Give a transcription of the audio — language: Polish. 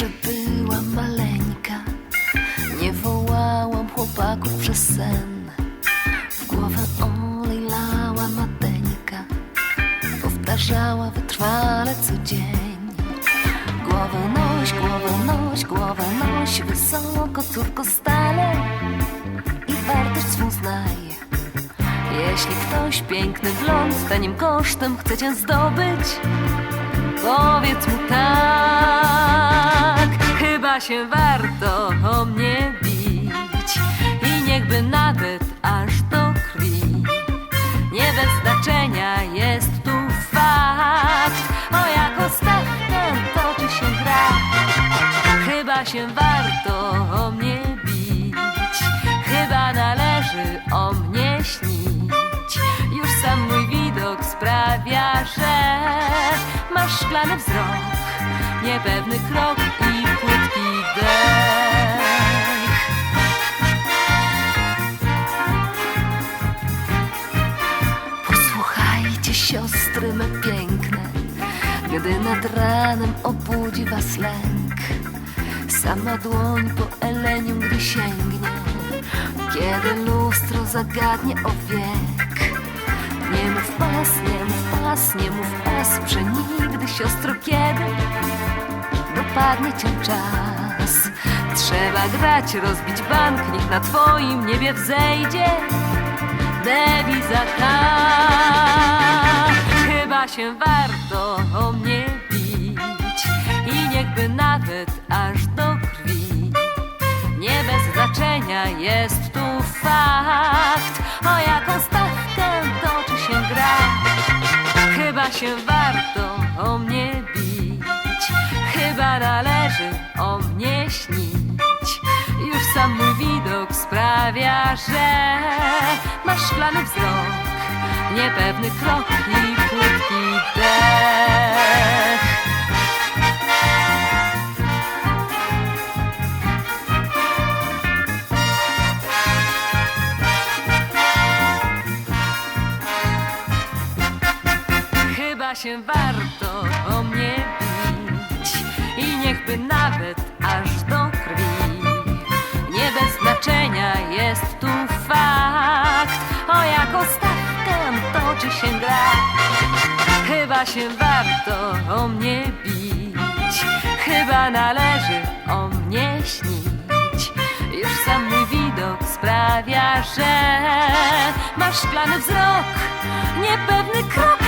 jeszcze byłam maleńka. Nie wołałam chłopaków przez sen. W głowę olejlała mateńka. Powtarzała wytrwale co dzień. Głowę noś, głowę noś, głowę noś Wysoko córko stale. I wartość swą znaj. Jeśli ktoś piękny wgląd Tanim kosztem chce cię zdobyć Powiedz mu tak się warto o mnie bić. I niechby nawet aż do krwi. Nie bez znaczenia jest tu fakt. O jaką stawkę toczy się gra. Chyba się warto o mnie bić. Chyba należy o mnie śnić. Już sam mój widok sprawia, że Masz szklany wzrok. Niepewny krok i płytki dech. Posłuchajcie siostry me piękne. Gdy nad ranem obudzi was lęk Sama dłoń po eleniu, gdy sięgnie. Kiedy lustro zagadnie o wiek Nie mów pas, nie mów pas, nie mów pas Przenigdy siostro, kiedy dopadnie cię czas Trzeba grać, rozbić bank, niech na twoim niebie wzejdzie. Dewiza ta Chyba się warto o mnie bić I niechby nawet aż do krwi. Nie bez znaczenia jest tu fakt O jaką stawkę toczy się gra. Chyba się warto o mnie bić Chyba należy o mnie śnić Już sam mój widok sprawia, że Masz szklany wzrok, niepewny krok i płytki dech Chyba się warto o mnie bić I niechby nawet Się warto o mnie bić. Chyba należy o mnie śnić. Już sam mój widok sprawia, że Masz szklany wzrok, niepewny krok